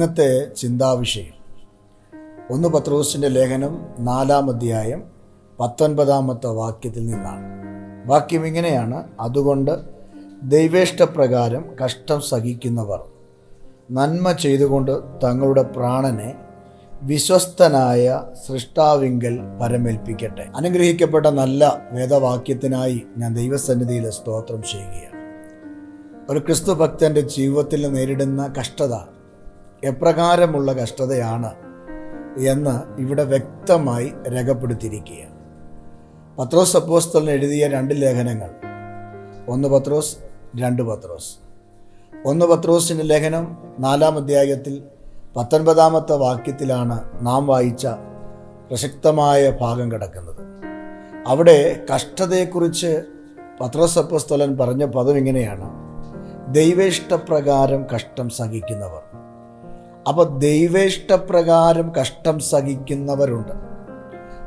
ഇന്നത്തെ ചിന്താവിഷയം. ഒന്ന് പത്രോസിന്റെ ലേഖനം നാലാം അധ്യായം പത്തൊൻപതാമത്തെ വാക്യത്തിൽ നിന്നാണ്. വാക്യം ഇങ്ങനെയാണ്. അതുകൊണ്ട് ദൈവേഷ്ടപ്രകാരം കഷ്ടം സഹിക്കുന്നവർ നന്മ ചെയ്തുകൊണ്ട് തങ്ങളുടെ പ്രാണനെ വിശ്വസ്തനായ സൃഷ്ടാവിങ്കൽ പരമേൽപ്പിക്കട്ടെ. അനുഗ്രഹിക്കപ്പെട്ട നല്ല വേദവാക്യത്തിനായി ഞാൻ ദൈവസന്നിധിയിൽ സ്തോത്രം ചെയ്യുകയാണ്. ഒരു ക്രിസ്തു ഭക്തന്റെ ജീവിതത്തിൽ നേരിടുന്ന കഷ്ടത എപ്രകാരമുള്ള കഷ്ടതയാണ് എന്ന് ഇവിടെ വ്യക്തമായി രേഖപ്പെടുത്തിയിരിക്കുകയാണ്. പത്രോസ് അപ്പോസ്തലിന് എഴുതിയ രണ്ട് ലേഖനങ്ങൾ. ഒന്ന് പത്രോസ് രണ്ട് പത്രോസ്. ഒന്ന് പത്രോസിന്റെ ലേഖനം നാലാം അധ്യായത്തിൽ പത്തൊൻപതാമത്തെ വാക്യത്തിലാണ് നാം വായിച്ച പ്രസക്തമായ ഭാഗം കിടക്കുന്നത്. അവിടെ കഷ്ടതയെക്കുറിച്ച് പത്രോസ് അപ്പോസ്തലൻ പറഞ്ഞ പദം ഇങ്ങനെയാണ്. ദൈവേഷ്ടപ്രകാരം കഷ്ടം സഹിക്കുന്നവർ. അപ്പോൾ ദൈവേഷ്ടപ്രകാരം കഷ്ടം സഹിക്കുന്നവരുണ്ട്.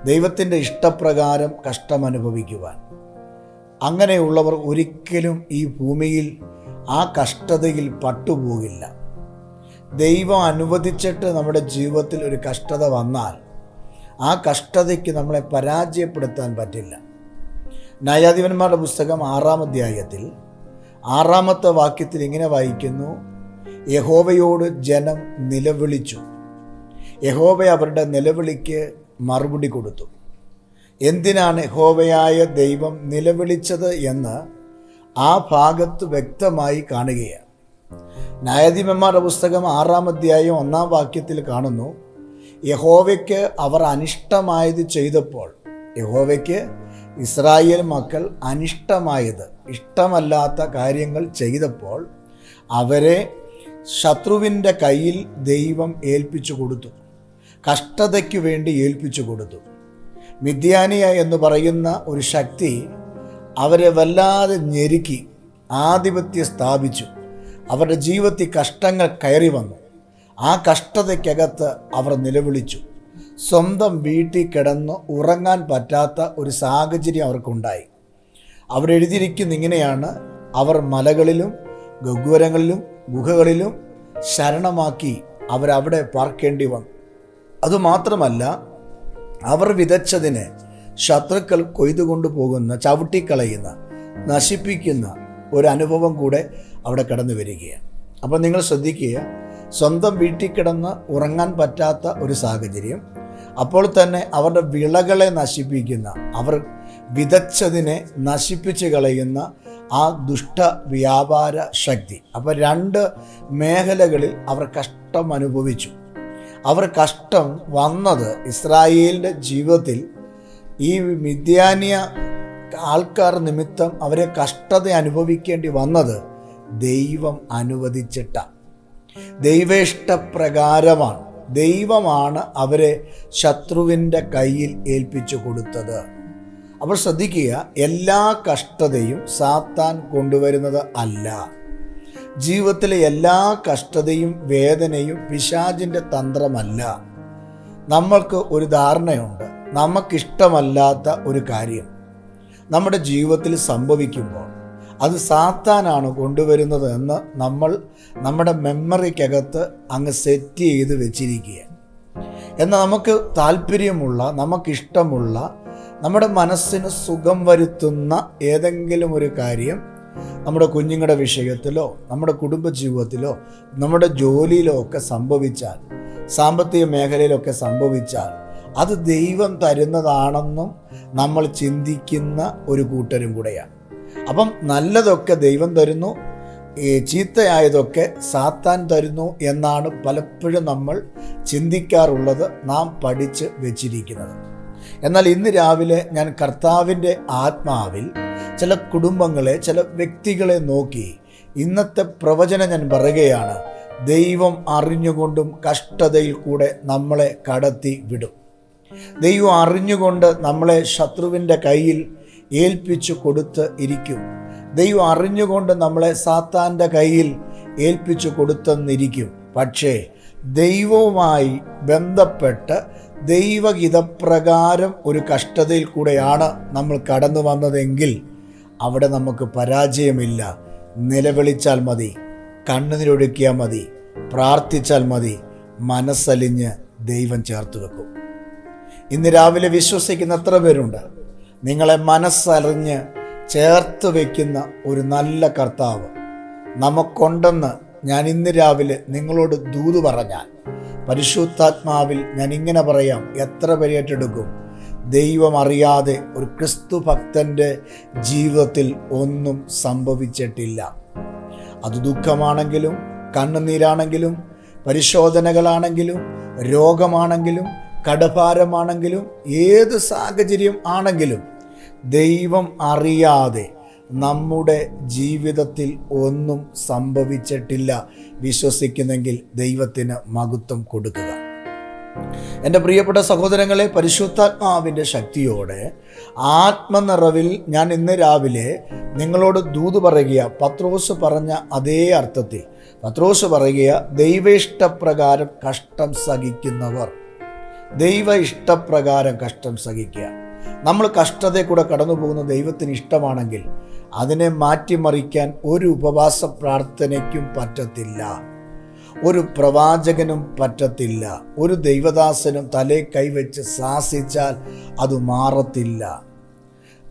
ദൈവത്തിന്റെ ഇഷ്ടപ്രകാരം കഷ്ടം അനുഭവിക്കുവാൻ. അങ്ങനെയുള്ളവർ ഒരിക്കലും ഈ ഭൂമിയിൽ ആ കഷ്ടതയിൽ പട്ടുപോകില്ല. ദൈവം അനുവദിച്ചിട്ട് നമ്മുടെ ജീവിതത്തിൽ ഒരു കഷ്ടത വന്നാൽ ആ കഷ്ടതയ്ക്ക് നമ്മളെ പരാജയപ്പെടുത്താൻ പറ്റില്ല. ന്യായാധിപന്മാരുടെ പുസ്തകം ആറാം അധ്യായത്തിൽ ആറാമത്തെ വാക്യത്തിൽ ഇങ്ങനെ വായിക്കുന്നു യഹോവയോട് ജനം നിലവിളിച്ചു. യഹോവ അവരുടെ നിലവിളിക്ക് മറുപടി കൊടുത്തു. എന്തിനാണ് യഹോവയായ ദൈവം നിലവിളിച്ചത് എന്ന് ആ ഭാഗത്ത് വ്യക്തമായി കാണുകയാണ്. ന്യായാധിപന്മാരുടെ പുസ്തകം ആറാം അധ്യായം ഒന്നാം വാക്യത്തിൽ കാണുന്നു യഹോവയ്ക്ക് അവർ അനിഷ്ടമായത് ചെയ്തപ്പോൾ യഹോവയ്ക്ക് ഇസ്രായേൽ മക്കൾ അനിഷ്ടമായത് ഇഷ്ടമല്ലാത്ത കാര്യങ്ങൾ ചെയ്തപ്പോൾ അവരെ ശത്രുവിന്റെ കയ്യിൽ ദൈവം ഏൽപ്പിച്ചു കൊടുത്തു. കഷ്ടതയ്ക്കു വേണ്ടി ഏൽപ്പിച്ചു കൊടുത്തു. മിഥ്യാനിയ എന്ന് പറയുന്ന ഒരു ശക്തി അവരെ വല്ലാതെ ഞെരുക്കി ആധിപത്യം സ്ഥാപിച്ചു. അവരുടെ ജീവിതത്തിൽ കഷ്ടങ്ങൾ കയറി വന്നു. ആ കഷ്ടതയ്ക്കകത്ത് അവർ നിലവിളിച്ചു. സ്വന്തം വീട്ടിൽ കിടന്ന് ഉറങ്ങാൻ പറ്റാത്ത ഒരു സാഹചര്യം അവർക്കുണ്ടായി. അവരെഴുതിയിരിക്കുന്ന ഇങ്ങനെയാണ് അവർ മലകളിലും ഗഹ്വരങ്ങളിലും ഗുഹകളിലും ശരണമാക്കി അവരവിടെ പാർക്കേണ്ടി വന്നു. അതുമാത്രമല്ല അവർ വിതച്ചതിനെ ശത്രുക്കൾ കൊയ്തുകൊണ്ടു പോകുന്ന ചവിട്ടിക്കളയുന്ന നശിപ്പിക്കുന്ന ഒരു അനുഭവം കൂടെ അവിടെ കടന്നു വരികയാണ്. അപ്പോൾ നിങ്ങൾ ശ്രദ്ധിക്കുക സ്വന്തം വീട്ടിൽ കിടന്ന് ഉറങ്ങാൻ പറ്റാത്ത ഒരു സാഹചര്യം. അപ്പോൾ തന്നെ അവരുടെ വിളകളെ നശിപ്പിക്കുന്ന അവർ വിതച്ചതിനെ നശിപ്പിച്ച് കളയുന്ന ആ ദുഷ്ട വ്യാപാര ശക്തി. അപ്പോൾ രണ്ട് മേഖലകളിൽ അവർ കഷ്ടം അനുഭവിച്ചു. അവർ കഷ്ടം വന്നത് ഇസ്രായേലിന്റെ ജീവിതത്തിൽ ഈ മിഥ്യാനിയ ആൾക്കാർ നിമിത്തം അവരെ കഷ്ടത അനുഭവിക്കേണ്ടി വന്നത് ദൈവം അനുവദിച്ചിട്ട. ദൈവേഷ്ടപ്രകാരമാണ്. ദൈവമാണ് അവരെ ശത്രുവിന്റെ കയ്യിൽ ഏൽപ്പിച്ചു കൊടുത്തത്. അപ്പോൾ ശ്രദ്ധിക്കുക എല്ലാ കഷ്ടതയും സാത്താൻ കൊണ്ടുവരുന്നത് അല്ല. ജീവിതത്തിലെ എല്ലാ കഷ്ടതയും വേദനയും പിശാചിന്റെ തന്ത്രമല്ല. നമ്മൾക്ക് ഒരു ധാരണയുണ്ട്. നമുക്കിഷ്ടമല്ലാത്ത ഒരു കാര്യം നമ്മുടെ ജീവിതത്തിൽ സംഭവിക്കുമ്പോൾ അത് സാത്താനാണ് കൊണ്ടുവരുന്നത് എന്ന് നമ്മൾ നമ്മുടെ മെമ്മറിക്കകത്ത് അങ്ങ് സെറ്റ് ചെയ്ത് വെച്ചിരിക്കുക എന്നാൽ നമുക്ക് താല്പര്യമുള്ള നമുക്കിഷ്ടമുള്ള നമ്മുടെ മനസ്സിന് സുഖം വരുത്തുന്ന ഏതെങ്കിലും ഒരു കാര്യം നമ്മുടെ കുഞ്ഞുങ്ങളുടെ വിഷയത്തിലോ നമ്മുടെ കുടുംബജീവിതത്തിലോ നമ്മുടെ ജോലിയിലോ ഒക്കെ സംഭവിച്ചാൽ സാമ്പത്തിക മേഖലയിലൊക്കെ സംഭവിച്ചാൽ അത് ദൈവം തരുന്നതാണെന്നും നമ്മൾ ചിന്തിക്കുന്ന ഒരു കൂട്ടരും കൂടെയാണ്. അപ്പം നല്ലതൊക്കെ ദൈവം തരുന്നു ഈ ചീത്തയായതൊക്കെ സാത്താൻ തരുന്നു എന്നാണ് പലപ്പോഴും നമ്മൾ ചിന്തിക്കാറുള്ളത് നാം പഠിച്ച് വെച്ചിരിക്കുന്നത്. എന്നാൽ ഇന്ന് രാവിലെ ഞാൻ കർത്താവിന്റെ ആത്മാവിൽ ചില കുടുംബങ്ങളെ ചില വ്യക്തികളെ നോക്കി ഇന്നത്തെ പ്രവചനം ഞാൻ പറയുകയാണ്. ദൈവം അറിഞ്ഞുകൊണ്ടും കഷ്ടതയിൽ കൂടെ നമ്മളെ കടത്തി വിടും. ദൈവം അറിഞ്ഞുകൊണ്ട് നമ്മളെ ശത്രുവിന്റെ കയ്യിൽ ഏൽപ്പിച്ചു കൊടുത്ത് ഇരിക്കും. ദൈവം അറിഞ്ഞുകൊണ്ട് നമ്മളെ സാത്താന്റെ കയ്യിൽ ഏൽപ്പിച്ചു കൊടുത്തെന്നിരിക്കും. പക്ഷേ ദൈവവുമായി ബന്ധപ്പെട്ട് ദൈവഹിതപ്രകാരം ഒരു കഷ്ടതയിൽ കൂടെയാണ് നമ്മൾ കടന്നു വന്നതെങ്കിൽ അവിടെ നമുക്ക് പരാജയമില്ല. നിലവിളിച്ചാൽ മതി കണ്ണുനീരൊഴുക്കിയാൽ മതി പ്രാർത്ഥിച്ചാൽ മതി മനസ്സലിഞ്ഞ് ദൈവം ചേർത്ത് വെക്കും. ഇന്ന് രാവിലെ വിശ്വസിക്കുന്ന എത്ര പേരുണ്ട്. നിങ്ങളെ മനസ്സറിഞ്ഞ് ചേർത്ത് വയ്ക്കുന്ന ഒരു നല്ല കർത്താവ് നമുക്കുണ്ടെന്ന് ഞാൻ ഇന്ന് രാവിലെ നിങ്ങളോട് ദൂത് പറഞ്ഞാൽ പരിശുദ്ധാത്മാവിൽ ഞാൻ ഇങ്ങനെ പറയാം എത്ര പേര് ഏറ്റെടുക്കും ദൈവം അറിയാതെ ഒരു ക്രിസ്തു ഭക്തന്റെ ജീവിതത്തിൽ ഒന്നും സംഭവിച്ചിട്ടില്ല. അത് ദുഃഖമാണെങ്കിലും കണ്ണുനീരാണെങ്കിലും പരിശോധനകളാണെങ്കിലും രോഗമാണെങ്കിലും കടഭാരമാണെങ്കിലും ഏത് സാഹചര്യം ആണെങ്കിലും ദൈവം അറിയാതെ നമ്മുടെ ജീവിതത്തിൽ ഒന്നും സംഭവിച്ചിട്ടില്ല. വിശ്വസിക്കുന്നെങ്കിൽ ദൈവത്തിന് മഹത്വം കൊടുക്കുക. എന്റെ പ്രിയപ്പെട്ട സഹോദരങ്ങളെ പരിശുദ്ധാത്മാവിന്റെ ശക്തിയോടെ ആത്മനിറവിൽ ഞാൻ ഇന്ന് രാവിലെ നിങ്ങളോട് ദൂത് പറയുക പത്രോസ് പറഞ്ഞ അതേ അർത്ഥത്തിൽ. പത്രോസ് പറയുക ദൈവ ഇഷ്ടപ്രകാരം കഷ്ടം സഹിക്കുന്നവർ. ദൈവ ഇഷ്ടപ്രകാരം കഷ്ടം സഹിക്കുക. നമ്മൾ കഷ്ടതയെ കൂടെ കടന്നു പോകുന്ന ദൈവത്തിന് ഇഷ്ടമാണെങ്കിൽ അതിനെ മാറ്റിമറിക്കാൻ ഒരു ഉപവാസ പ്രാർത്ഥനയ്ക്കും പറ്റത്തില്ല. ഒരു പ്രവാചകനും പറ്റത്തില്ല. ഒരു ദൈവദാസനും തലേ കൈവച്ച് ശാസിച്ചാൽ അത് മാറത്തില്ല.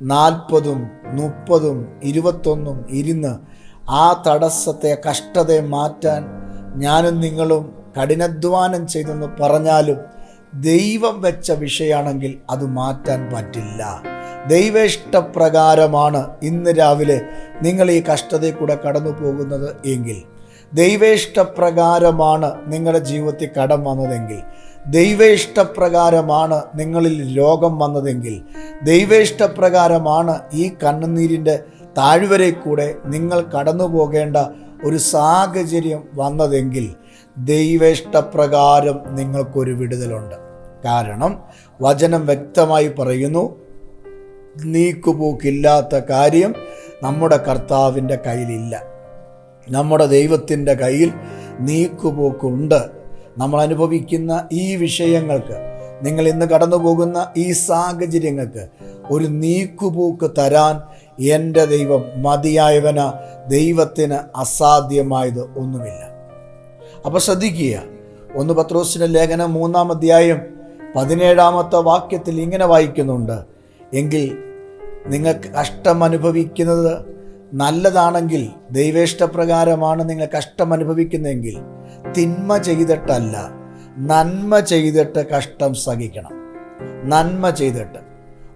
നാൽപ്പതും മുപ്പതും ഇരുപത്തൊന്നും ഇരുന്ന് ആ തടസ്സത്തെ കഷ്ടതയെ മാറ്റാൻ ഞാനും നിങ്ങളും കഠിനാധ്വാനം ചെയ്തെന്ന് പറഞ്ഞാലും ദൈവം വെച്ച വിഷയാണെങ്കിൽ അത് മാറ്റാൻ പറ്റില്ല. ദൈവ ഇഷ്ടപ്രകാരമാണ് ഇന്ന് രാവിലെ നിങ്ങൾ ഈ കഷ്ടതയിൽ കൂടെ കടന്നു പോകുന്നത് എങ്കിൽ. ദൈവേഷ്ടപ്രകാരമാണ് നിങ്ങളുടെ ജീവിതത്തിൽ കടം വന്നതെങ്കിൽ. ദൈവ ഇഷ്ടപ്രകാരമാണ് നിങ്ങളിൽ രോഗം വന്നതെങ്കിൽ. ദൈവ ഇഷ്ടപ്രകാരമാണ് ഈ കണ്ണുനീരിന്റെ താഴ്വരെ കൂടെ നിങ്ങൾ കടന്നു പോകേണ്ട ഒരു സാഹചര്യം വന്നതെങ്കിൽ ദൈവ ഇഷ്ടപ്രകാരം നിങ്ങൾക്കൊരു വിടുതലുണ്ട്. കാരണം വചനം വ്യക്തമായി പറയുന്നു നീക്കുപോക്കില്ലാത്ത കാര്യം നമ്മുടെ കർത്താവിന്റെ കയ്യിലില്ല. നമ്മുടെ ദൈവത്തിന്റെ കയ്യിൽ നീക്കുപോക്കുണ്ട്. നമ്മൾ അനുഭവിക്കുന്ന ഈ വിഷയങ്ങൾക്ക് നിങ്ങൾ ഇന്ന് കടന്നു പോകുന്ന ഈ സാഹചര്യങ്ങൾക്ക് ഒരു നീക്കുപോക്ക് തരാൻ എന്റെ ദൈവം മതിയായവന ദൈവത്തിന് അസാധ്യമായത് ഒന്നുമില്ല. അപ്പോൾ ശ്രദ്ധിക്കുക ഒന്ന് പത്രോസിന്റെ ലേഖനം മൂന്നാം അധ്യായം പതിനേഴാമത്തെ വാക്യത്തിൽ ഇങ്ങനെ വായിക്കുന്നുണ്ട്. എങ്കിൽ നിങ്ങൾക്ക് കഷ്ടം അനുഭവിക്കുന്നത് നല്ലതാണെങ്കിൽ ദൈവേഷ്ടപ്രകാരമാണ് നിങ്ങൾ കഷ്ടം അനുഭവിക്കുന്നതെങ്കിൽ തിന്മ ചെയ്തിട്ടല്ല നന്മ ചെയ്തിട്ട് കഷ്ടം സഹിക്കണം. നന്മ ചെയ്തിട്ട്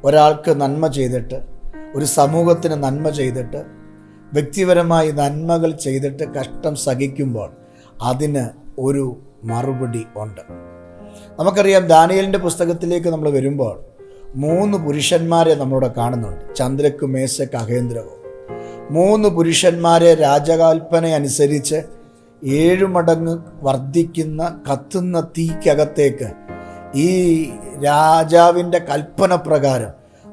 ഒരാൾക്ക് നന്മ ചെയ്തിട്ട് ഒരു സമൂഹത്തിന് നന്മ ചെയ്തിട്ട് വ്യക്തിപരമായി നന്മകൾ ചെയ്തിട്ട് കഷ്ടം സഹിക്കുമ്പോൾ അതിന് ഒരു മറുപടി ഉണ്ട്. നമുക്കറിയാം ദാനിയലിന്റെ പുസ്തകത്തിലേക്ക് നമ്മൾ വരുമ്പോൾ മൂന്ന് പുരുഷന്മാരെ നമ്മളിവിടെ കാണുന്നുണ്ട്. ചന്ദ്രക്ക് മേശക്ക് അഹേന്ദ്രവും മൂന്ന് പുരുഷന്മാരെ രാജകൽപ്പന അനുസരിച്ച് ഏഴു മടങ്ങ് വർദ്ധിക്കുന്ന കത്തുന്ന തീക്കകത്തേക്ക് ഈ രാജാവിന്റെ കൽപ്പന പ്രകാരം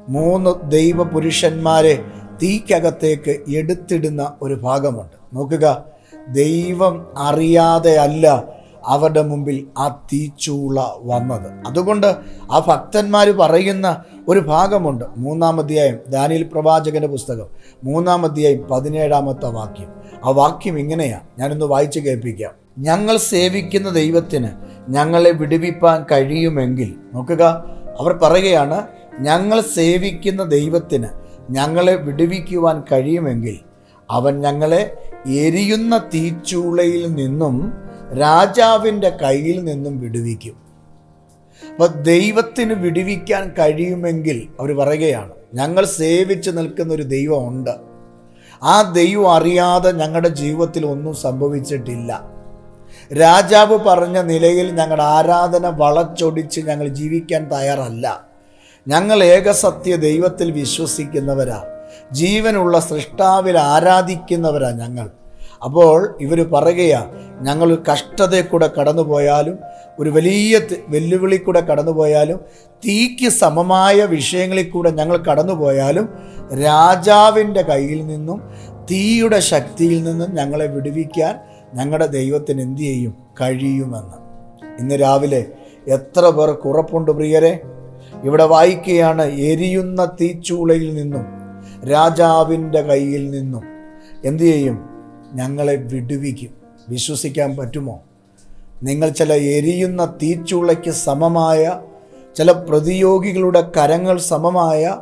മൂന്ന് ദൈവ പുരുഷന്മാരെ തീക്കകത്തേക്ക് എടുത്തിടുന്ന ഒരു ഭാഗമുണ്ട്. നോക്കുക ദൈവം അറിയാതെ അല്ല അവരുടെ മുമ്പിൽ ആ തീച്ചൂള വന്നത്. അതുകൊണ്ട് ആ ഭക്തന്മാർ പറയുന്ന ഒരു ഭാഗമുണ്ട്. മൂന്നാം അധ്യായം ദാനിയിൽ പ്രവാചകന്റെ പുസ്തകം. മൂന്നാം അധ്യായം പതിനേഴാമത്തെ വാക്യം. ആ വാക്യം ഇങ്ങനെയാണ് ഞാനൊന്ന് വായിച്ചു കേൾപ്പിക്കാം. ഞങ്ങൾ സേവിക്കുന്ന ദൈവത്തിന് ഞങ്ങളെ വിടുവിപ്പാൻ കഴിയുമെങ്കിൽ നോക്കുക. അവർ പറയുകയാണ് ഞങ്ങൾ സേവിക്കുന്ന ദൈവത്തിന് ഞങ്ങളെ വിടുവിക്കുവാൻ കഴിയുമെങ്കിൽ അവൻ ഞങ്ങളെ എരിയുന്ന തീച്ചൂളയിൽ നിന്നും രാജാവിന്റെ കയ്യിൽ നിന്നും വിടുവിക്കും. അപ്പോൾ ദൈവത്തിന് വിടുവിക്കാൻ കഴിയുമെങ്കിൽ അവർ പറയുകയാണ് ഞങ്ങൾ സേവിച്ച് നിൽക്കുന്ന ഒരു ദൈവമുണ്ട്. ആ ദൈവം അറിയാതെ ഞങ്ങളുടെ ജീവിതത്തിൽ ഒന്നും സംഭവിച്ചിട്ടില്ല. രാജാവ് പറഞ്ഞ നിലയിൽ ഞങ്ങളുടെ ആരാധന വളച്ചൊടിച്ച് ഞങ്ങൾ ജീവിക്കാൻ തയ്യാറല്ല. ഞങ്ങൾ ഏകസത്യ ദൈവത്തിൽ വിശ്വസിക്കുന്നവരാ. ജീവനുള്ള സൃഷ്ടാവിൽ ആരാധിക്കുന്നവരാ ഞങ്ങൾ. അപ്പോൾ ഇവർ പറയുകയാണ് ഞങ്ങൾ കഷ്ടതയിൽ കൂടെ കടന്നു പോയാലും ഒരു വലിയ വെല്ലുവിളി കൂടെ കടന്നു പോയാലും തീക്ക് സമമായ വിഷയങ്ങളിൽ കൂടെ ഞങ്ങൾ കടന്നു പോയാലും രാജാവിന്റെ കയ്യിൽ നിന്നും തീയുടെ ശക്തിയിൽ നിന്നും ഞങ്ങളെ വിടുവിക്കാൻ ഞങ്ങളുടെ ദൈവത്തിന് എന്തു ചെയ്യും? കഴിയുമെന്ന്. ഇന്ന് രാവിലെ എത്ര പേർക്ക് ഉറപ്പുണ്ട് പ്രിയരെ? ഇവിടെ വായിക്കുകയാണ് എരിയുന്ന തീച്ചൂളയിൽ നിന്നും രാജാവിന്റെ കയ്യിൽ നിന്നും എന്തു ചെയ്യും? ഞങ്ങളെ വിടുവിക്കും. വിശ്വസിക്കാൻ പറ്റുമോ? നിങ്ങൾ ചില എരിയുന്ന തീച്ചുളയ്ക്ക് സമമായ ചില പ്രതിയോഗികളുടെ കരങ്ങൾ സമമായ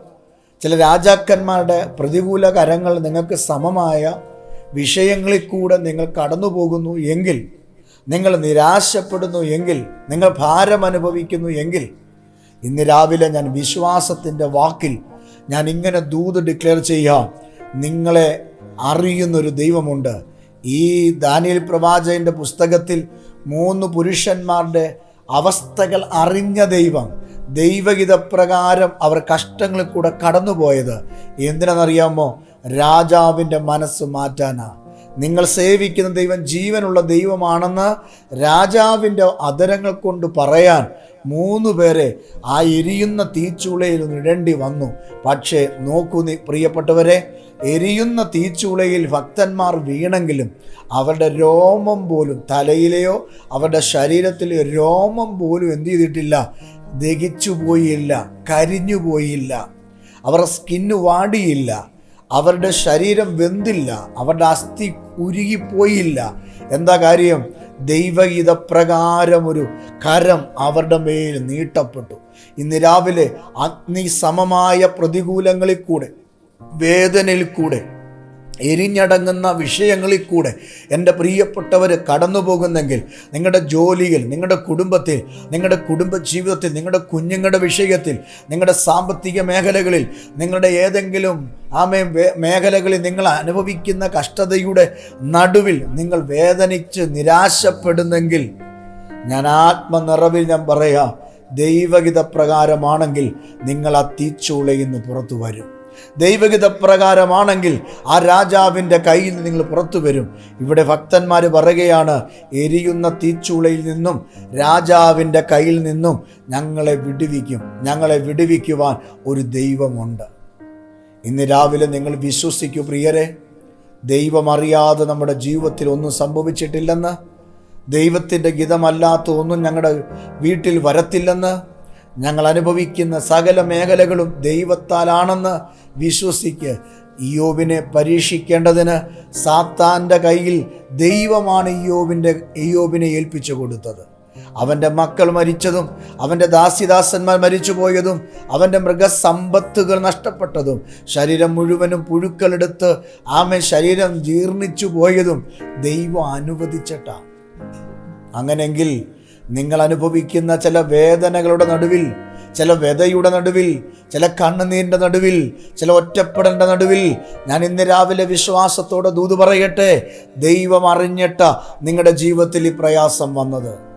ചില രാജാക്കന്മാരുടെ പ്രതികൂല കരങ്ങൾ നിങ്ങൾക്ക് സമമായ വിഷയങ്ങളിൽ കൂടെ നിങ്ങൾ കടന്നു പോകുന്നു എങ്കിൽ നിങ്ങൾ നിരാശപ്പെടുന്നു എങ്കിൽ നിങ്ങൾ ഭാരം അനുഭവിക്കുന്നു എങ്കിൽ ഇന്ന് രാവിലെ ഞാൻ വിശ്വാസത്തിന്റെ വാക്കിൽ ഞാൻ ഇങ്ങനെ ദൂത് ഡിക്ലെയർ ചെയ്യാം. നിങ്ങളെ അറിയുന്നൊരു ദൈവമുണ്ട്. ഈ ദാനിയൽ പ്രവാചകന്റെ പുസ്തകത്തിൽ മൂന്ന് പുരുഷന്മാരുടെ അവസ്ഥകൾ അറിഞ്ഞ ദൈവം ദൈവഹിതപ്രകാരം അവർ കഷ്ടങ്ങളിൽ കൂടെ കടന്നുപോയത്. എന്തിനാണെന്നറിയാമോ? രാജാവിന്റെ മനസ്സ് മാറ്റാനാണ് നിങ്ങൾ സേവിക്കുന്ന ദൈവം ജീവനുള്ള ദൈവമാണെന്ന് രാജാവിന്റെ അതരങ്ങൾ കൊണ്ട് പറയാൻ മൂന്ന് പേരെ ആ എരിയുന്ന തീച്ചുളയിൽ ഇടേണ്ടി വന്നു. പക്ഷേ നോക്കൂ നീ പ്രിയപ്പെട്ടവരെ എരിയുന്ന തീച്ചൂളയിൽ ഭക്തന്മാർ വീണെങ്കിലും അവരുടെ രോമം പോലും തലയിലെയോ അവരുടെ ശരീരത്തിലെ രോമം പോലും എന്ത് ചെയ്തിട്ടില്ല ദഹിച്ചു പോയില്ല കരിഞ്ഞു പോയില്ല അവരുടെ സ്കിന്ന് വാടിയില്ല. അവരുടെ ശരീരം വെന്തില്ല. അവരുടെ അസ്ഥി ഉരുകിപ്പോയില്ല. എന്താ കാര്യം? ദൈവഗീത പ്രകാരം ഒരു കരം അവരുടെ മേൽ നീട്ടപ്പെട്ടു. ഇന്ന് രാവിലെ അഗ്നി സമമായ പ്രതികൂലങ്ങളിൽ കൂടെ വേദനയിൽ കൂടെ എരിഞ്ഞടങ്ങുന്ന വിഷയങ്ങളിൽ കൂടെ എന്റെ പ്രിയപ്പെട്ടവർ കടന്നു പോകുന്നെങ്കിൽ നിങ്ങളുടെ ജോലിയിൽ നിങ്ങളുടെ കുടുംബത്തിൽ നിങ്ങളുടെ കുടുംബ ജീവിതത്തിൽ നിങ്ങളുടെ കുഞ്ഞുങ്ങളുടെ വിഷയത്തിൽ നിങ്ങളുടെ സാമ്പത്തിക മേഖലകളിൽ നിങ്ങളുടെ ഏതെങ്കിലും ആമേ മേഖലകളിൽ നിങ്ങൾ അനുഭവിക്കുന്ന കഷ്ടതയുടെ നടുവിൽ നിങ്ങൾ വേദനിച്ച് നിരാശപ്പെടുന്നെങ്കിൽ ഞാൻ ആത്മനിറവിൽ ഞാൻ പറയാം ദൈവഹിത പ്രകാരമാണെങ്കിൽ നിങ്ങൾ ആ തീച്ചൂളയിൽ നിന്ന് പുറത്തു വരും. ദൈവഗീത പ്രകാരമാണെങ്കിൽ ആ രാജാവിന്റെ കയ്യിൽ നിങ്ങൾ പുറത്തു വരും. ഇവിടെ ഭക്തന്മാർ പറയുകയാണ് എരിയുന്ന തീച്ചൂളയിൽ നിന്നും രാജാവിന്റെ കയ്യിൽ നിന്നും ഞങ്ങളെ വിടുവിക്കും. ഞങ്ങളെ വിടുവിക്കുവാൻ ഒരു ദൈവമുണ്ട്. ഇന്ന് രാവിലെ നിങ്ങൾ വിശ്വസിക്കൂ പ്രിയരെ. ദൈവമറിയാതെ നമ്മുടെ ജീവിതത്തിൽ ഒന്നും സംഭവിച്ചിട്ടില്ലെന്ന് ദൈവത്തിന്റെ ഗിതമല്ലാത്ത ഒന്നും ഞങ്ങളുടെ വീട്ടിൽ വരത്തില്ലെന്ന് ഞങ്ങൾ അനുഭവിക്കുന്ന സകല മേഖലകളും ദൈവത്താലാണെന്ന് വിശ്വസിക്ക്. യോബിനെ പരീക്ഷിക്കേണ്ടതിന് സാത്താന്റെ കയ്യിൽ ദൈവമാണ് ഇയോബിന്റെ ഇയോബിനെ ഏൽപ്പിച്ചു കൊടുത്തത്. അവന്റെ മക്കൾ മരിച്ചതും അവന്റെ ദാസിദാസന്മാർ മരിച്ചുപോയതും അവന്റെ മൃഗസമ്പത്തുകൾ നഷ്ടപ്പെട്ടതും ശരീരം മുഴുവനും പുഴുക്കളെടുത്ത് ആമെ ശരീരം ജീർണിച്ചു പോയതും ദൈവം അനുവദിച്ചിട്ടാണ് അങ്ങനെങ്കിൽ നിങ്ങൾ അനുഭവിക്കുന്ന ചില വേദനകളുടെ നടുവിൽ ചില വ്യതയുടെ നടുവിൽ ചില കണ്ണുനീരിന്റെ നടുവിൽ ചില ഒറ്റപ്പെടലിന്റെ നടുവിൽ ഞാൻ ഇന്ന് രാവിലെ വിശ്വാസത്തോടെ ദൂത് പറയട്ടെ. ദൈവം അറിഞ്ഞിട്ട നിങ്ങളുടെ ജീവിതത്തിൽ ഈ പ്രയാസം വന്നത്.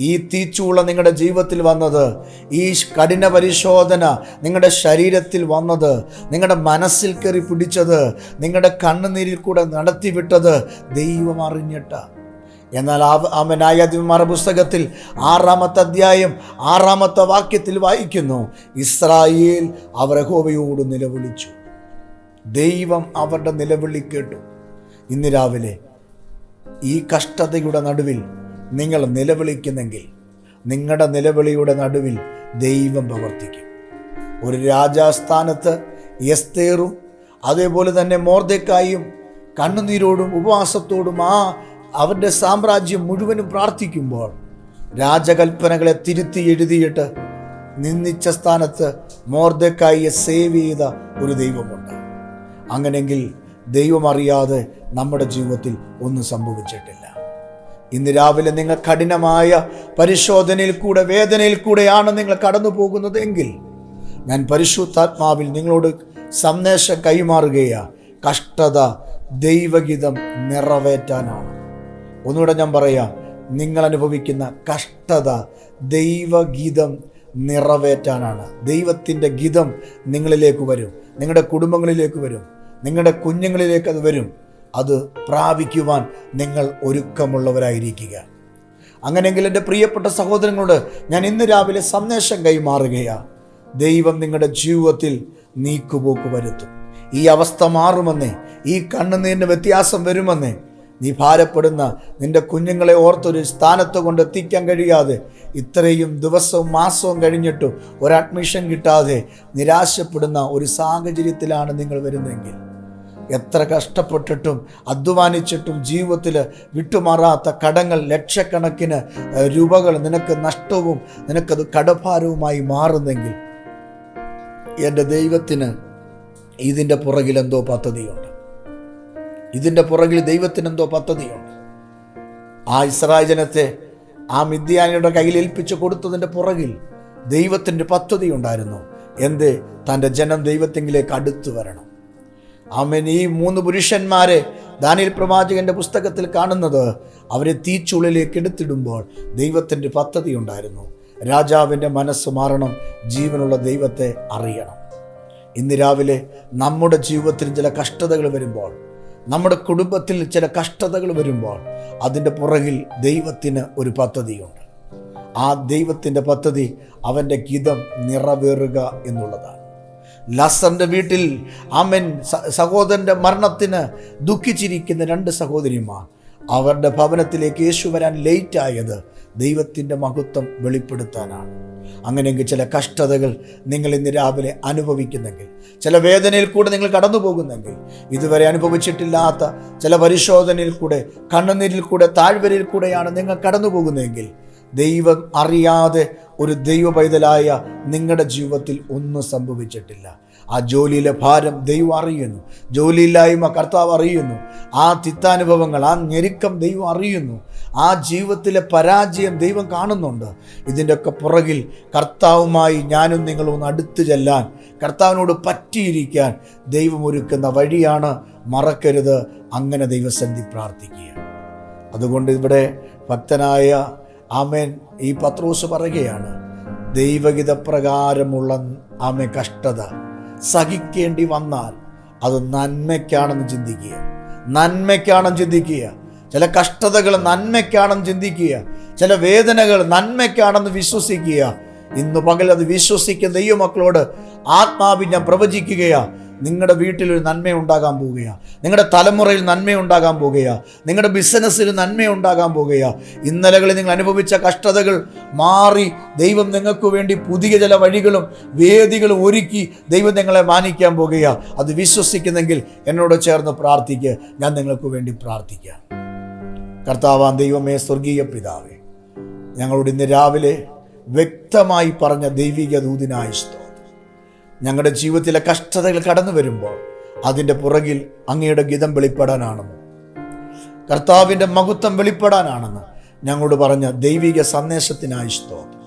ഈ തീച്ചൂള നിങ്ങളുടെ ജീവിതത്തിൽ വന്നത്. ഈ കഠിന പരിശോധന നിങ്ങളുടെ ശരീരത്തിൽ വന്നത്. നിങ്ങളുടെ മനസ്സിൽ കയറി പിടിച്ചത്. നിങ്ങളുടെ കണ്ണുനീരിൽ കൂടെ നടത്തിവിട്ടത് ദൈവം അറിഞ്ഞിട്ടാണ് എന്നാൽ ആമനായാതിമാരുടെ പുസ്തകത്തിൽ ആറാമത്തെ അധ്യായം ആറാമത്തെ വാക്യത്തിൽ വായിക്കുന്നു ഇസ്രായേൽ അവർ ഹോവയോട് നിലവിളിച്ചു. ദൈവം അവരുടെ നിലവിളി കേട്ടു. ഇന്ന് രാവിലെ ഈ കഷ്ടതയുടെ നടുവിൽ നിങ്ങൾ നിലവിളിക്കുന്നെങ്കിൽ നിങ്ങളുടെ നിലവിളിയുടെ നടുവിൽ ദൈവം പ്രവർത്തിക്കും. ഒരു രാജാസ്ഥാനത്ത് എസ്തേറും അതേപോലെ തന്നെ മോർദക്കായും കണ്ണുനീരോടും ഉപവാസത്തോടും ആ അവരുടെ സാമ്രാജ്യം മുഴുവനും പ്രാർത്ഥിക്കുമ്പോൾ രാജകൽപ്പനകളെ തിരുത്തി എഴുതിയിട്ട് നിന്ദിച്ച സ്ഥാനത്ത് മോർദക്കായിയെ സേവ് ചെയ്ത ഒരു ദൈവമുണ്ട്. അങ്ങനെങ്കിൽ ദൈവം അറിയാതെ നമ്മുടെ ജീവിതത്തിൽ ഒന്നും സംഭവിച്ചിട്ടില്ല. ഇന്ന് രാവിലെ നിങ്ങൾ കഠിനമായ പരിശോധനയിൽ കൂടെ വേദനയിൽ കൂടെയാണ് നിങ്ങൾ കടന്നു പോകുന്നത് എങ്കിൽ ഞാൻ പരിശുദ്ധാത്മാവിൽ നിങ്ങളോട് സന്ദേശം കൈമാറുകയാ. കഷ്ടത ദൈവഗീതം നിറവേറ്റാനാണ്. ഒന്നുകൂടെ ഞാൻ പറയാം. നിങ്ങൾ അനുഭവിക്കുന്ന കഷ്ടത ദൈവഗീതം നിറവേറ്റാനാണ്. ദൈവത്തിന്റെ ഗീതം നിങ്ങളിലേക്ക് വരും. നിങ്ങളുടെ കുടുംബങ്ങളിലേക്ക് വരും. നിങ്ങളുടെ കുഞ്ഞുങ്ങളിലേക്ക് അത് വരും. അത് പ്രാപിക്കുവാൻ നിങ്ങൾ ഒരുക്കമുള്ളവരായിരിക്കുക. അങ്ങനെയെങ്കിൽ എന്റെ പ്രിയപ്പെട്ട സഹോദരങ്ങളോട് ഞാൻ ഇന്ന് രാവിലെ സന്ദേശം കൈമാറുകയാണ് ദൈവം നിങ്ങളുടെ ജീവിതത്തിൽ നീക്കുപോക്ക് വരുത്തും. ഈ അവസ്ഥ മാറുമെന്നേ ഈ കണ്ണുനീരിന് വ്യത്യാസം വരുമെന്നേ നീ ഭാരപ്പെടുന്ന നിന്റെ കുഞ്ഞുങ്ങളെ ഓർത്തൊരു സ്ഥാനത്ത് കൊണ്ട് എത്തിക്കാൻ കഴിയാതെ ഇത്രയും ദിവസവും മാസവും കഴിഞ്ഞിട്ടും ഒരു അഡ്മിഷൻ കിട്ടാതെ നിരാശപ്പെടുന്ന ഒരു സാഹചര്യത്തിലാണ് നിങ്ങൾ വരുന്നതെങ്കിൽ. എത്ര കഷ്ടപ്പെട്ടിട്ടും അധ്വാനിച്ചിട്ടും ജീവിതത്തിൽ വിട്ടുമാറാത്ത കടങ്ങൾ ലക്ഷക്കണക്കിന് രൂപകൾ നിനക്ക് നഷ്ടവും നിനക്കത് കടഭാരവുമായി മാറുന്നെങ്കിൽ എന്റെ ദൈവത്തിന് ഇതിന്റെ പുറകിൽ എന്തോ പദ്ധതിയുണ്ട്. ഇതിന്റെ പുറകിൽ ദൈവത്തിന് എന്തോ പദ്ധതിയുണ്ട്. ആ ഇസ്രായേൽ ജനത്തെ ആ മിദ്യാനിയുടെ കയ്യിൽ ഏൽപ്പിച്ചു കൊടുത്തതിന്റെ പുറകിൽ ദൈവത്തിന്റെ പദ്ധതി ഉണ്ടായിരുന്നു എന്ത്? തന്റെ ജനം ദൈവത്തെങ്കിലേക്ക് അടുത്തു വരണം. ആമേൻ. ഈ മൂന്ന് പുരുഷന്മാരെ ദാനിയൽ പ്രവാചകന്റെ പുസ്തകത്തിൽ കാണുന്നത് അവരെ തീച്ചുള്ളിലേക്ക് എടുത്തിടുമ്പോൾ ദൈവത്തിന്റെ പദ്ധതി ഉണ്ടായിരുന്നു രാജാവിന്റെ മനസ്സ് മാറണം ജീവനുള്ള ദൈവത്തെ അറിയണം. ഇന്ന് രാവിലെ നമ്മുടെ ജീവിതത്തിൽ ചില കഷ്ടതകൾ വരുമ്പോൾ നമ്മുടെ കുടുംബത്തിൽ ചില കഷ്ടതകൾ വരുമ്പോൾ അതിന്റെ പുറകിൽ ദൈവത്തിന് ഒരു പദ്ധതിയുണ്ട്. ആ ദൈവത്തിന്റെ പദ്ധതി അവന്റെ ഗീതം നിറവേറുക എന്നുള്ളതാണ്. ലാസറിന്റെ വീട്ടിൽ സ- സഹോദരന്റെ മരണത്തിന് ദുഃഖിച്ചിരിക്കുന്ന രണ്ട് സഹോദരിമാർ അവരുടെ ഭവനത്തിലേക്ക് യേശു വരാൻ ലേറ്റ് ആയത് ദൈവത്തിന്റെ മഹത്വം വെളിപ്പെടുത്താനാണ്. അങ്ങനെയെങ്കിൽ ചില കഷ്ടതകൾ നിങ്ങൾ ഇന്ന് രാവിലെ അനുഭവിക്കുന്നെങ്കിൽ ചില വേദനയിൽ കൂടെ നിങ്ങൾ കടന്നു പോകുന്നെങ്കിൽ ഇതുവരെ അനുഭവിച്ചിട്ടില്ലാത്ത ചില പരിശോധനയിൽ കൂടെ കണ്ണുനീരിൽ കൂടെ താഴ്വരയിൽ കൂടെയാണ് നിങ്ങൾ കടന്നു പോകുന്നതെങ്കിൽ ദൈവം അറിയാതെ ഒരു ദൈവ പൈതലായ നിങ്ങളുടെ ജീവിതത്തിൽ ഒന്നും സംഭവിച്ചിട്ടില്ല. ആ ജോലിയിലെ ഭാരം ദൈവം അറിയുന്നു. ജോലിയില്ലായ്മ കർത്താവ് അറിയുന്നു. ആ തിത്താനുഭവങ്ങൾ ആ ഞെരുക്കം ദൈവം അറിയുന്നു. ആ ജീവിതത്തിലെ പരാജയം ദൈവം കാണുന്നുണ്ട്. ഇതിന്റെയൊക്കെ പുറകിൽ കർത്താവുമായി ഞാനും നിങ്ങളും ഒന്ന് അടുത്തു ചെല്ലാൻ കർത്താവിനോട് പറ്റിയിരിക്കാൻ ദൈവം ഒരുക്കുന്ന വഴിയാണ് മറക്കരുത്. അങ്ങനെ ദൈവസന്ധി പ്രാർത്ഥിക്കുക. അതുകൊണ്ട് ഇവിടെ ഭക്തനായ ആമേൻ ഈ പത്രോസ് പറയുകയാണ് ദൈവഗീത പ്രകാരമുള്ള ആമ കഷ്ടത സഹിക്കേണ്ടി വന്നാൽ അത് നന്മയ്ക്കാണെന്ന് ചിന്തിക്കുക. നന്മയ്ക്കാണെന്ന് ചിന്തിക്കുക. ചില കഷ്ടതകൾ നന്മയ്ക്കാണെന്ന് ചിന്തിക്കുക ചില വേദനകൾ നന്മയ്ക്കാണെന്ന് വിശ്വസിക്കുക. ഇന്ന് പകൽ അത് വിശ്വസിക്കുന്ന ദൈവമക്കളോട് ആത്മാവിൽ ഞാൻ പ്രവചിക്കുകയാ. നിങ്ങളുടെ വീട്ടിൽ ഒരു നന്മ ഉണ്ടാകാൻ പോവുകയാ നിങ്ങളുടെ തലമുറയിൽ നന്മ ഉണ്ടാകാൻ പോവുകയാ നിങ്ങളുടെ ബിസിനസ്സിൽ നന്മ ഉണ്ടാകാൻ പോവുകയാ ഇന്നലകളിൽ നിങ്ങൾ അനുഭവിച്ച കഷ്ടതകൾ മാറി ദൈവം നിങ്ങൾക്ക് വേണ്ടി പുതിയ ചില വഴികളും വേദികളും ഒരുക്കി ദൈവം നിങ്ങളെ മാനിക്കാൻ പോവുകയാ അത് വിശ്വസിക്കുന്നെങ്കിൽ എന്നോട് ചേർന്ന് പ്രാർത്ഥിക്കുക ഞാൻ നിങ്ങൾക്ക് വേണ്ടി പ്രാർത്ഥിക്കാം. കർത്താവാൻ ദൈവമേ സ്വർഗീയ പിതാവേ ഞങ്ങളോട് ഇന്ന് രാവിലെ വ്യക്തമായി പറഞ്ഞ ദൈവിക ദൂതിനായ സ്തോത്രം. ഞങ്ങളുടെ ജീവിതത്തിലെ കഷ്ടതകൾ കടന്നു വരുമ്പോൾ അതിന്റെ പുറകിൽ അങ്ങയുടെ ഗീതം വെളിപ്പെടാനാണെന്ന് കർത്താവിന്റെ മഹത്വം വെളിപ്പെടാനാണെന്ന് ഞങ്ങളോട് പറഞ്ഞ ദൈവിക സന്ദേശത്തിനായി സ്തോത്രം.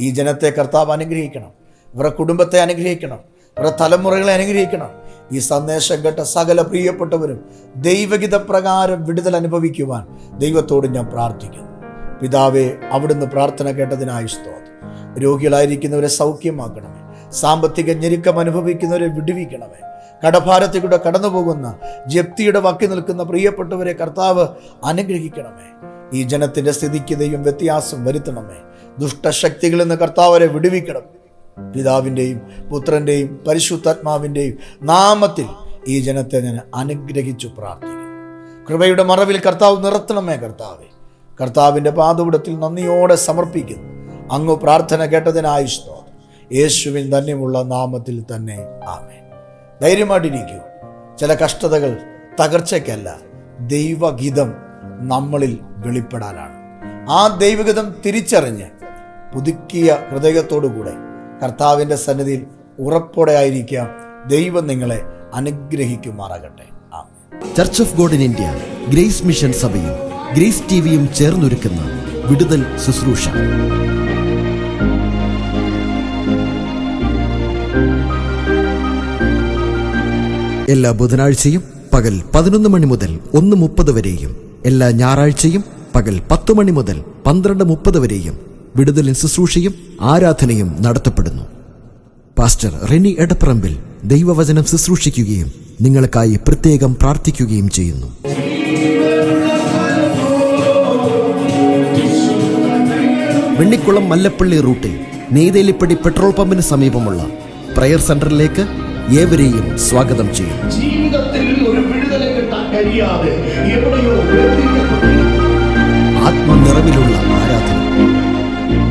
ഈ ജനത്തെ കർത്താവ് അനുഗ്രഹിക്കണം ഇവരുടെ കുടുംബത്തെ അനുഗ്രഹിക്കണം ഇവരുടെ തലമുറകളെ അനുഗ്രഹിക്കണം ഈ സന്ദേശം കേട്ട സകല പ്രിയപ്പെട്ടവരും ദൈവഗീത പ്രകാരം വിടുതൽ അനുഭവിക്കുവാൻ ദൈവത്തോട് ഞാൻ പ്രാർത്ഥിക്കുന്നു. പിതാവെ അവിടുന്ന് പ്രാർത്ഥന കേട്ടതിനായി സ്തോത്രം. രോഗികളായിരിക്കുന്നവരെ സൗഖ്യമാക്കണമേ. സാമ്പത്തിക ഞെരുക്കം അനുഭവിക്കുന്നവരെ വിടുവിക്കണമേ. കടഭാരത്തിലൂടെ കടന്നു പോകുന്ന ജപ്തിയുടെ വക്കി നിൽക്കുന്ന പ്രിയപ്പെട്ടവരെ കർത്താവ് അനുഗ്രഹിക്കണമേ. ഈ ജനത്തിന്റെ സ്ഥിതിക്ക് ദൈവം വ്യത്യാസം വരുത്തണമേ. ദുഷ്ടശക്തികളിൽ നിന്ന് കർത്താവരെ വിടുവിക്കണം പിതാവിന്റെയും പുത്രന്റെയും പരിശുദ്ധാത്മാവിന്റെയും നാമത്തിൽ ഈ ജനത്തെ ഞാൻ അനുഗ്രഹിച്ചു പ്രാർത്ഥിക്കും കൃപയുടെ മറവിൽ കർത്താവ് നിർത്തണമേ കർത്താവെ. കർത്താവിന്റെ പാതപിടത്തിൽ നന്ദിയോടെ സമർപ്പിക്കുന്നു. അങ്ങ് പ്രാർത്ഥന കേട്ടതിനായി സ്തോത്രം. യേശുവിൻ ധന്യമുള്ള നാമത്തിൽ തന്നെ ആമേ ധൈര്യമായിട്ടിരിക്കൂ ചില കഷ്ടതകൾ തകർച്ചയ്ക്കല്ല ദൈവഗീതം നമ്മളിൽ വെളിപ്പെടാനാണ്. ആ ദൈവഗീതം തിരിച്ചറിഞ്ഞ് പുതുക്കിയ ഹൃദയത്തോടുകൂടെ കർത്താവിന്റെ സന്നിധിയിൽ ഉറപ്പോടെ ആയിരിക്കാം ദൈവം നിങ്ങളെ അനുഗ്രഹിക്കുമാറാകട്ടെ. Church of God in India Grace Mission സഭയും ഗ്രേസ് ടിവിയും ചേർന്നൊരുക്കുന്ന വിടുതൽ ശുശ്രൂഷ. എല്ലാ ബുധനാഴ്ചയും പകൽ പതിനൊന്ന് മണി മുതൽ ഒന്ന് മുപ്പത് വരെയും എല്ലാ ഞായറാഴ്ചയും പകൽ പത്ത് മണി മുതൽ പന്ത്രണ്ട് മുപ്പത് വരെയും വിടുതലിൻ ശുശ്രൂഷയും ആരാധനയും നടത്തപ്പെടുന്നു. പാസ്റ്റർ റെനി എടപ്പറമ്പിൽ ദൈവവചനം ശുശ്രൂഷിക്കുകയും നിങ്ങൾക്കായി പ്രത്യേകം പ്രാർത്ഥിക്കുകയും ചെയ്യുന്നു. വെണ്ണിക്കുളം മല്ലപ്പള്ളി റൂട്ടിൽ നെയ്തേലിപ്പടി പെട്രോൾ പമ്പിന് സമീപമുള്ള പ്രയർ സെന്ററിലേക്ക് ഏവരെയും സ്വാഗതം ചെയ്യും. ജീവിതത്തിൽ ഒരു വിടുതല കിട്ടാൻ കഴിയാതെ. ആത്മനിറവിലുള്ള ആരാധന.